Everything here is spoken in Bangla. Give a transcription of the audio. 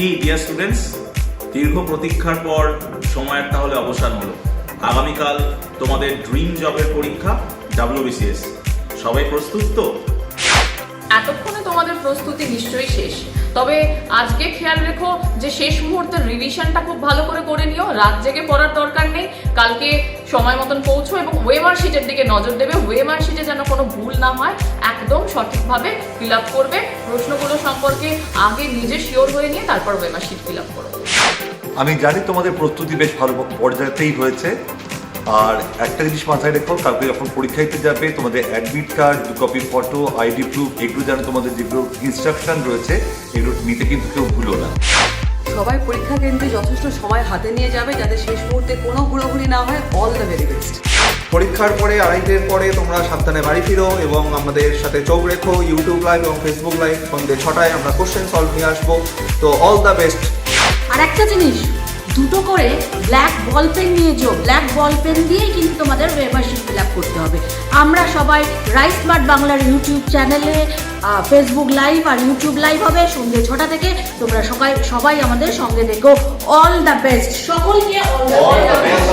কি ডিয়ার স্টুডেন্টস দীর্ঘ প্রতীক্ষার পর সময়ের তাহলে অবসান হলো। আগামীকাল তোমাদের ড্রিম জবের পরীক্ষা ডাব্লিউবিসিএস সবাই প্রস্তুত তো? এতক্ষণে তোমাদের প্রস্তুতি নিশ্চয়ই শেষ। তবে আজকে খেয়াল রেখো যে শেষ মুহূর্তের রিভিশনটা খুব ভালো করে করে নিও। রাত জেগে পড়ার দরকার নেই। কালকে সময় মতন পৌঁছো এবং ওয়েমার শিটের দিকে নজর দেবে। ওয়েমার শিটে যেন কোনো ভুল না হয়। একদম সঠিকভাবে ফিল আপ করবে। প্রশ্নগুলো সম্পর্কে আগে নিজে শিওর হয়ে নিয়ে তারপর ওয়েমার শিট ফিল আপ করো আমি জানি তোমাদের প্রস্তুতি বেশ ভালো পর্যায়েতেই হয়েছে। আর একটা জিনিস মাথায় রেখো কালকে যখন পরীক্ষা দিতে যাবে তোমাদের অ্যাডমিট কার্ড দু কপি ফটো আইডি প্রুফ এগুলো যেন তোমাদের যেগুলো ইনস্ট্রাকশন রয়েছে এগুলো নিতে কিন্তু কেউ ভুলো না। সবাই পরীক্ষা কেন্দ্রে যথেষ্ট সময় হাতে নিয়ে যাবে যাতে শেষ মুহূর্তে কোনো ঘুরোঘুরি না হয়। অল দ্য ভেরি বেস্ট পরীক্ষার পরে আড়াইটের পরে তোমরা সাবধানে বাড়ি ফিরো এবং আমাদের সাথে চোখ রেখো ইউটিউব লাইভ এবং ফেসবুক লাইভ সন্ধ্যে ছটায় আমরা কোশ্চেন সলভ নিয়ে আসব। তো অল দ্য বেস্ট আর একটা জিনিস দুটো করে ব্ল্যাক বল পেন নিয়ে যেও ব্ল্যাক বল পেন দিয়েই কিন্তু তোমাদের মেম্বারশিপ ফিল আপ করতে হবে। আমরা সবাই রাইস স্মার্ট বাংলার ইউটিউব চ্যানেলে ফেসবুক লাইভ আর ইউটিউব লাইভ হবে সন্ধ্যে ছটা থেকে। তোমরা সবাই সবাই আমাদের সঙ্গে দেখো। অল দ্য বেস্ট সকলকে অল দ্য বেস্ট